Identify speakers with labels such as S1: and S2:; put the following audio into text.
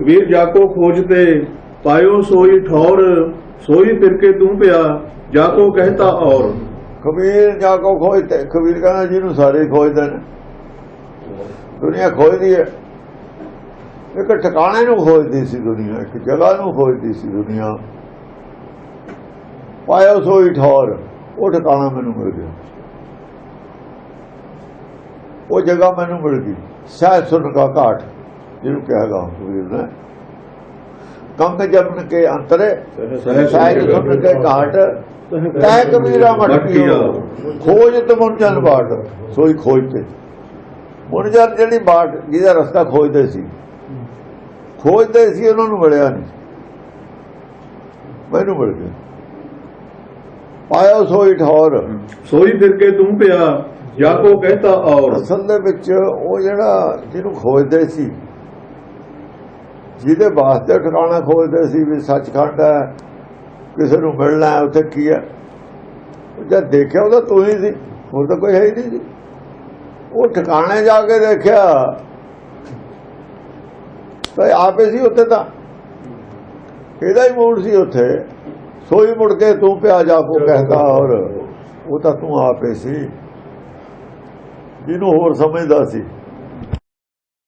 S1: ਕਬੀਰ ਜਾਕੋ ਖੋਜ ਤੇ, ਪਾਇਓ ਸੋਈ ਠੌਰ, ਸੋਈ ਫਿਰ ਤੂੰ ਪਿਆ, ਜਾਕੋ ਕਹਤਾ ਔਰ।
S2: ਕਬੀਰ ਜਾ ਕੋ ਖੋਜਤੇ ਕਬੀਰ ਕਹਿੰਦਾ ਜਿਹਨੂੰ ਸਾਰੇ ਖੋਜਦੇ ਨੇ। ਦੁਨੀਆ ਖੋਜਦੀ ਹੈ। ਇੱਕ ਠਿਕਾਣੇ ਨੂੰ ਖੋਜਦੀ ਸੀ ਦੁਨੀਆ, ਇੱਕ ਜਗ੍ਹਾ ਨੂੰ ਖੋਜਦੀ ਸੀ ਦੁਨੀਆ। ਪਾਇਓ ਸੋਈ ਠੌਰ, ਉਹ ਠਿਕਾਣਾ ਮੈਨੂੰ ਮਿਲ ਗਿਆ। ਉਹ ਜਗ੍ਹਾ ਮੈਨੂੰ ਮਿਲ ਗਈ, ਸਹਿ ਸੁਨ ਕਾ ਘਾਟ। ਜਿਹਨੂੰ ਕਹੇਗਾ ਕਬੀਰ ਨੇ ਕੰਗ ਜਮਨ ਕੇ ਅੰਤਰੇ ਸਹਿ ਸੁਨ ਕੇ ਘਾਟ ਤੈ ਕਬੀਰਾ ਮਟਕੀਓ ਖੋਜ ਤਮਨ ਜਨ ਬਾਟ ਸੋਈ ਖੋਜ ਤੇ। ਹੁਣ ਜਦ ਜਿਹੜੀ ਬਾਟ ਜਿਹਦਾ ਰਸਤਾ ਖੋਜਦੇ ਸੀ। ਖੋਜਦੇ ਸੀ ਉਹਨਾਂ ਨੂੰ ਮਿਲਿਆ ਨਹੀਂ। ਮੈਨੂੰ ਮਿਲ ਗਿਆ। ਪਾਇਆ ਸੋਈ ਠੌਰ।
S1: ਸੋਈ ਫਿਰ ਕੇ ਤੂੰ ਪਿਆ ਜਾਕੋ ਕਹਤਾ ਔਰ।
S2: ਅਸਲ ਦੇ ਵਿੱਚ ਉਹ ਜਿਹੜਾ ਜਿਹਨੂੰ ਖੋਜਦੇ ਸੀ ਜਿਹਦੇ ਵਾਸਤੇ ਠਿਕਾਣਾ ਖੋਜਦੇ ਸੀ ਵੀ ਸੱਚਖੰਡ ਹੈ ਕਿਸੇ ਨੂੰ ਮਿਲਣਾ ਹੈ ਉੱਥੇ ਕੀ ਹੈ? ਜਦ ਦੇਖਿਆ ਉਹਦਾ ਤੂੰ ਹੀ ਸੀ ਹੋਰ ਤਾਂ ਕੋਈ ਹੈ ਹੀ ਨਹੀਂ ਸੀ। ਉਹ ਠਿਕਾਣੇ ਜਾ ਕੇ ਦੇਖਿਆ। ਤਾਂ ਆਪੇ ਸੀ ਉੱਥੇ ਤਾਂ। ਇਹਦਾ ਹੀ ਮੂਡ ਸੀ ਉੱਥੇ? ਸੋਈ ਮੁੜ ਕੇ ਤੂੰ ਪਿਆ ਜਾ ਕੋ ਕਹਤਾ ਔਰ ਉਹ ਤਾਂ ਤੂੰ ਆਪੇ ਸੀ। ਜਿਹਨੂੰ ਹੋਰ ਸਮਝਦਾ ਸੀ।